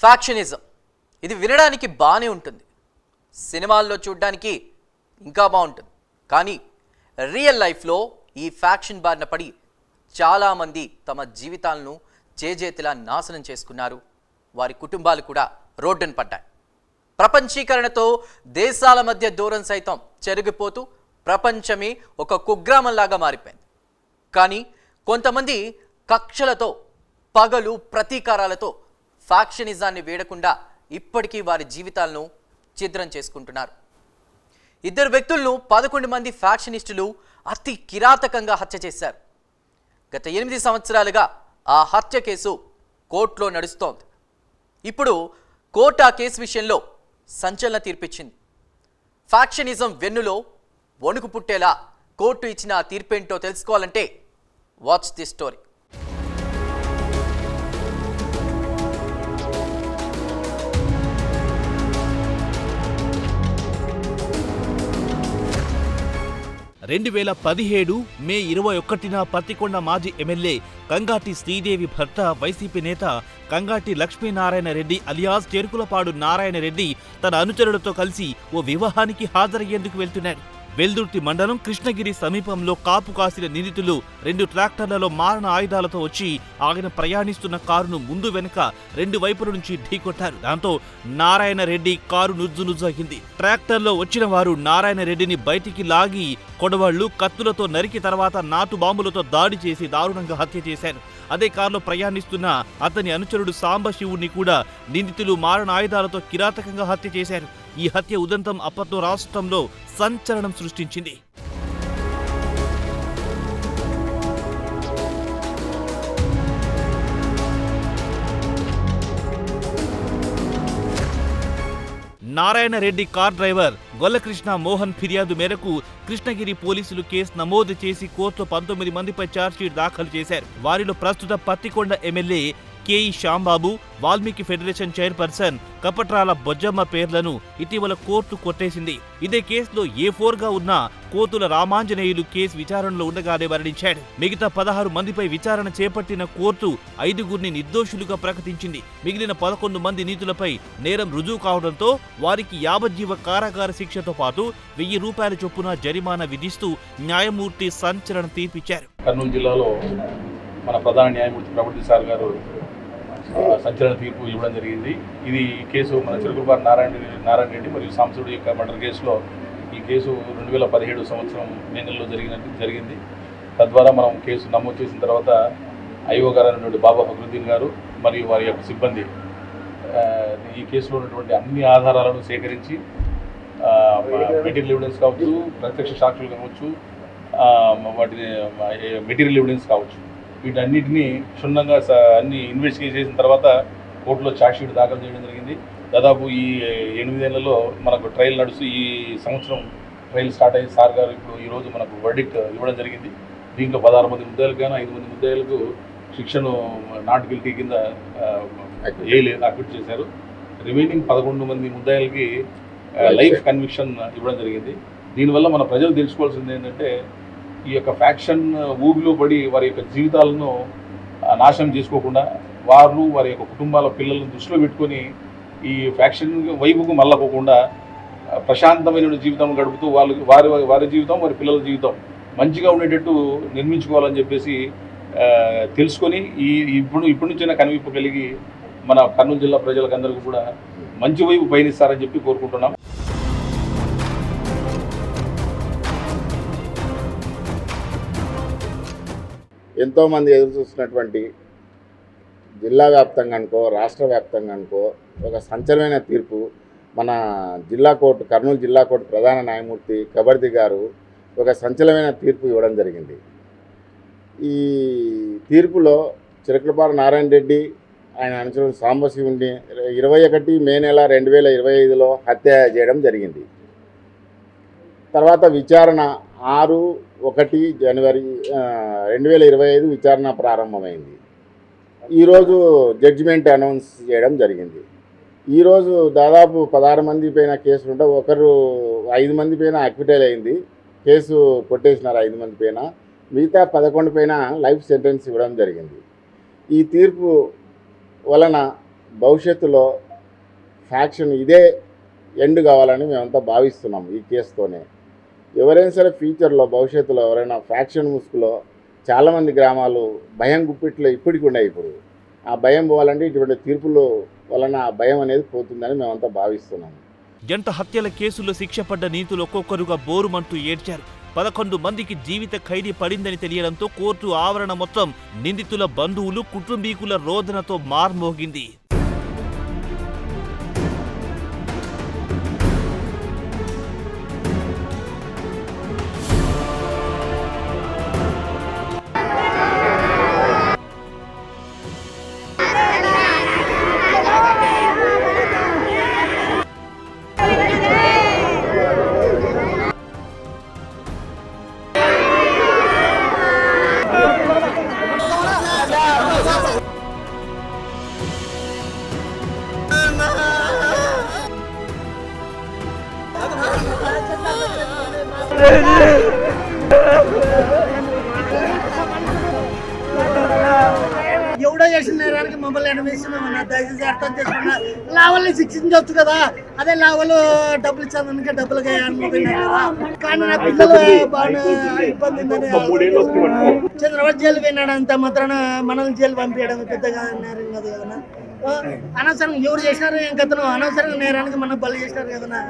Factionism. ఇది వినడానికి బాగానే ఉంటుంది. సినిమాల్లో చూడడానికి ఇంకా బాగుంటుంది కానీ రియల్ లైఫ్లో ఈ ఫ్యాక్షన్ బారిన పడి చాలామంది తమ జీవితాలను చేజేతిలా నాశనం చేసుకున్నారు. వారి కుటుంబాలు కూడా రోడ్డున పడ్డాయి. ప్రపంచీకరణతో దేశాల మధ్య దూరం సైతం చెరిగిపోతూ ప్రపంచమే ఒక కుగ్రామంలాగా మారిపోయింది. కానీ కొంతమంది కక్షలతో పగలు ప్రతీకారాలతో ఫ్యాక్షనిజాన్ని వేడకుండా ఇప్పటికీ వారి జీవితాలను ఛిద్రం చేసుకుంటున్నారు. ఇద్దరు వ్యక్తులను పదకొండు మంది ఫ్యాక్షనిస్టులు అతి కిరాతకంగా హత్య చేశారు. గత ఎనిమిది సంవత్సరాలుగా ఆ హత్య కేసు కోర్టులో నడుస్తోంది. ఇప్పుడు కోర్టు ఆ కేసు విషయంలో సంచలన తీర్పిచ్చింది. ఫ్యాక్షనిజం వెన్నులో వణుకు పుట్టేలా కోర్టు ఇచ్చిన ఆ తీర్పేంటో తెలుసుకోవాలంటే వాచ్ ది స్టోరీ. రెండు వేల పదిహేడు మే ఇరవై ఒకటిన పత్తికొండ మాజీ ఎమ్మెల్యే కంగాటి శ్రీదేవి భర్త వైసీపీ నేత కంగాటి లక్ష్మీనారాయణ రెడ్డి అలియాస్ చెరుకులపాడు నారాయణ రెడ్డి తన అనుచరులతో కలిసి ఓ వివాహానికి హాజరయ్యేందుకు వెళ్తున్నారు. వెల్దుర్తి మండలం కృష్ణగిరి సమీపంలో కాపు కాసిన నిందితులు రెండు ట్రాక్టర్లలో మారణ ఆయుధాలతో వచ్చి ఆయన ప్రయాణిస్తున్న కారును ముందు వెనుక రెండు వైపుల నుంచి ఢీకొట్టారు దాంతో నారాయణ రెడ్డి కారు నుజ్జు నుజ్జు ట్రాక్టర్లో వచ్చిన వారు నారాయణ రెడ్డిని బయటికి లాగి కొడవాళ్ళు కత్తులతో నరికి తర్వాత నాటు బాంబులతో దాడి చేసి దారుణంగా హత్య చేశారు. అదే కారులో ప్రయాణిస్తున్న అతని అనుచరుడు సాంబశివుణ్ణి కూడా నిందితులు మారణ ఆయుధాలతో కిరాతకంగా హత్య చేశారు. ఈ హత్య ఉదంతం అప్పట్లో రాష్ట్రంలో సంచలనం సృష్టించింది. నారాయణ రెడ్డి కార్ డ్రైవర్ గొల్లకృష్ణ మోహన్ ఫిర్యాదు మేరకు కృష్ణగిరి పోలీసులు కేసు నమోదు చేసి కోర్టులో పంతొమ్మిది మందిపై ఛార్జ్షీట్ దాఖలు చేశారు. వారిలో ప్రస్తుత Pattikonda MLA KE Shyambabu Valmiki federation chairperson Kapatrala Bojjamma పేర్లను ఇటీవల కోర్టు కొట్టేసింది. ఇదే కేసులో ఏ ఫోర్గా ఉన్న కోతుల రామాంజనేయులు కేసు విచారణలో ఉండగానే మరణించాడు. మిగతా పదహారు మందిపై విచారణ చేపట్టిన కోర్టు ఐదుగురిని నిర్దోషులుగా ప్రకటించింది. మిగిలిన పదకొండు మంది నీతులపై నేరం రుజువు కావడంతో వారికి యావజ్జీవ కారాగార శిక్షతో పాటు వెయ్యి రూపాయల చొప్పున జరిమానా విధిస్తూ న్యాయమూర్తి సంచలన తీర్పిచ్చారు. కర్నూలు జిల్లాలో మన ప్రధాన న్యాయమూర్తి ప్రభుత్వ సార్ గారు సంచలన తీర్పు ఇవ్వడం జరిగింది. ఇది కేసు మన చిరుకులపాటి నారాయణ నారాయణ రెడ్డి మరియు సాంసుడి యొక్క మర్డర్ కేసులో ఈ కేసు రెండు వేల పదిహేడు సంవత్సరం మే నెలలో జరిగినట్టు జరిగింది. తద్వారా మనం కేసు నమోదు చేసిన తర్వాత ఐఓ గారు అయినటువంటి బాబా ఫక్రుద్దీన్ గారు మరియు వారి యొక్క సిబ్బంది ఈ కేసులో ఉన్నటువంటి అన్ని ఆధారాలను సేకరించి మెటీరియల్ ఎవిడెన్స్ కావచ్చు ప్రత్యక్ష సాక్షులు కావచ్చు వాటిని మెటీరియల్ ఎవిడెన్స్ కావచ్చు. వీటన్నిటిని క్షుణ్ణంగా అన్ని ఇన్వెస్టిగేట్ చేసిన తర్వాత కోర్టులో ఛార్జ్షీట్ దాఖలు చేయడం జరిగింది. దాదాపు ఈ ఎనిమిదేళ్ళలో మనకు ట్రయల్ నడుస్తూ ఈ సంవత్సరం ట్రయల్ స్టార్ట్ అయ్యి సార్ గారు ఇప్పుడు ఈరోజు మనకు వర్డిక్ట్ ఇవ్వడం జరిగింది. దీంట్లో పదహారు మంది ముద్దాయిలకు కానీ ఐదు మంది ముద్దాయిలకు శిక్షను నాట్ గిల్టీ కింద ఏ లేదు అక్విట్ చేశారు. రిమైనింగ్ పదకొండు మంది ముద్దాయిలకి లైఫ్ కన్విక్షన్ ఇవ్వడం జరిగింది. దీనివల్ల మన ప్రజలు తెలుసుకోవాల్సింది ఏంటంటే ఈ యొక్క ఫ్యాక్షన్ ఊబిలో పడి వారి యొక్క జీవితాలను నాశనం చేసుకోకుండా వారు వారి యొక్క కుటుంబాల పిల్లలను దృష్టిలో పెట్టుకొని ఈ ఫ్యాక్షన్ వైపుకు మళ్ళకోకుండా ప్రశాంతమైన జీవితం గడుపుతూ వాళ్ళు వారి వారి జీవితం వారి పిల్లల జీవితం మంచిగా ఉండేటట్టు నిర్మించుకోవాలని చెప్పేసి తెలుసుకొని ఈ ఇప్పుడు ఇప్పటి నుంచైనా కనువిప్పు కలిగి మన కర్నూలు జిల్లా ప్రజలకందరికీ కూడా మంచి వైపు పయనిస్తారని చెప్పి కోరుకుంటున్నాం. ఎంతోమంది ఎదురు చూస్తున్నటువంటి జిల్లా వ్యాప్తంగా అనుకో రాష్ట్ర వ్యాప్తంగా అనుకో ఒక సంచలమైన తీర్పు మన జిల్లా కోర్టు కర్నూలు జిల్లా కోర్టు ప్రధాన న్యాయమూర్తి కబర్ది గారు ఒక సంచలమైన తీర్పు ఇవ్వడం జరిగింది. ఈ తీర్పులో చిరకలపాడు నారాయణ రెడ్డి ఆయన అనుచరుడు సాంబశివుడిని ఇరవై ఒకటి మే నెల రెండు వేల ఇరవై ఐదులో హత్య చేయడం జరిగింది. తర్వాత విచారణ ఆరు ఒకటి జనవరి రెండు వేల ఇరవై ఐదు విచారణ ప్రారంభమైంది. ఈరోజు జడ్జిమెంట్ అనౌన్స్ చేయడం జరిగింది. ఈరోజు దాదాపు పదహారు మంది పైన కేసులు ఉంటే ఒకరు ఐదు మంది పైన అక్విటైల్ అయింది. కేసు కొట్టేసినారు ఐదు మంది పైన. మిగతా పదకొండు పైన లైఫ్ సెంటెన్స్ ఇవ్వడం జరిగింది. ఈ తీర్పు వలన భవిష్యత్తులో ఫ్యాక్షన్ ఇదే ఎండ్ కావాలని మేమంతా భావిస్తున్నాం ఈ కేసుతోనే. ఎవరైనా సరే ఫ్యూచర్లో భవిష్యత్తులో ఎవరైనా ఫ్యాక్షన్ ముసుగులో చాలామంది గ్రామాలు భయం గుప్పిట్లో ఇప్పటికి ఉన్నాయి ఇప్పుడు. ఆ భయం పోవాలంటే ఇటువంటి తీర్పులు వలన ఆ భయం అనేది పోతుందని మేమంతా భావిస్తున్నాము జంట హత్యల కేసులో శిక్ష పడ్డ నీతులు ఒక్కొక్కరుగా బోరుమంటూ ఏడ్చారు. పదకొండు మందికి జీవిత ఖైదీ పడిందని తెలియడంతో కోర్టు ఆవరణ మొత్తం నిందితుల బంధువులు కుటుంబీకుల రోదనతో మార్మోగింది. 레니 ఎవడో చేసిన నేరానికి మమ్మల్ని ఎనవేస్తున్నామన్నా దయచేసి అర్థం చేసుకున్నా లావల్ని శిక్షించవచ్చు కదా. అదే లావలు డబ్బులు అనుకుంటున్నారు కదా. కానీ నా పిల్లలు బాగా ఇబ్బంది ఉందని చంద్రబాబు జైలు పోయినాడు అంత మాత్రాన మనల్ని జైలు పంపించడం పెద్దగా నేరం కాదు కదా. అనవసరంగా ఎవరు చేసినారు ఏం కథను అనవసరంగా నేరానికి మనం బలి చేసినారు కదా.